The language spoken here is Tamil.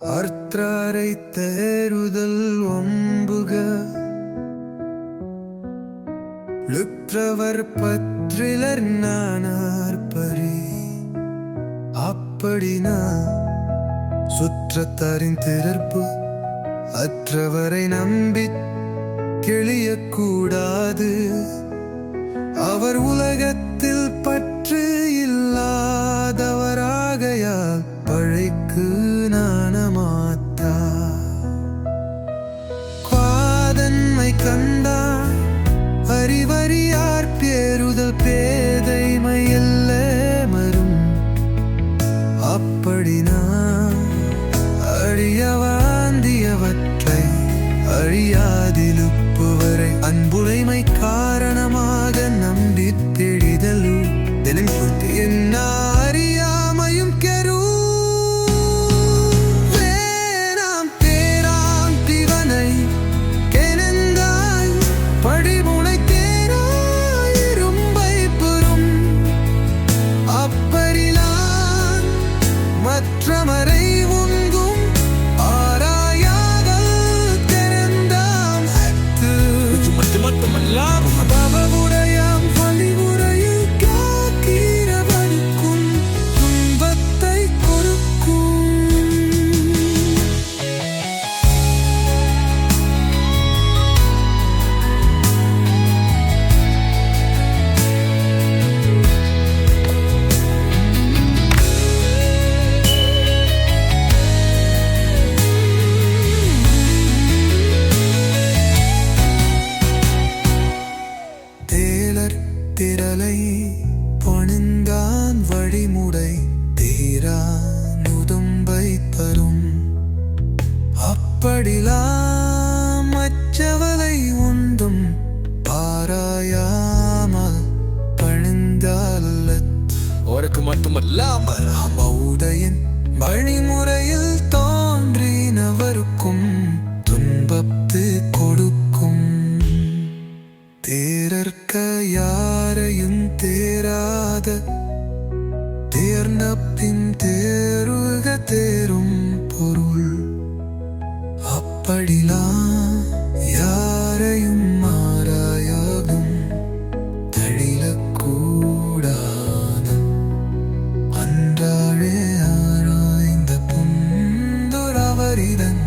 அர்த்தரை தேறுதல் ஒம்புக. லுற்றவர் பற்றிலர் நானார்பரி அப்படினா சுற்றத்தாரின் திறப்பு அற்றவரை நம்பி கிளியக்கூடாது அவர் உலகத்தில் பற்று இல்லாதவராகையால் பழைக்கு குவாதன்மை கண்டான் அறிவறியார் பேருதல் பேதைமை எல்லமரும் அப்படினா அழியவாந்தியவற்றை அழியாதிலுப்புவரை அன்புடைமை காரணமாக நம்பி தெளிதலு. தினம் என்ன திரளை பணிந்தான் வழிமுறை தீரா நுதும்பை தரும். அப்படிலாம் மற்றவலை உண்டும் பாராயாமல் பணிந்தால் உனக்கு மட்டுமல்லாமல் மௌதையின் வழிமுறையில் தேராத தேர்ந்த பின் தேருக தேரும் பொருள். அப்படிலாம் யாரையும் மாறாயாகும் தழிலக்கூடான அன்றாழே ஆராய்ந்த புந்துரவரிதன்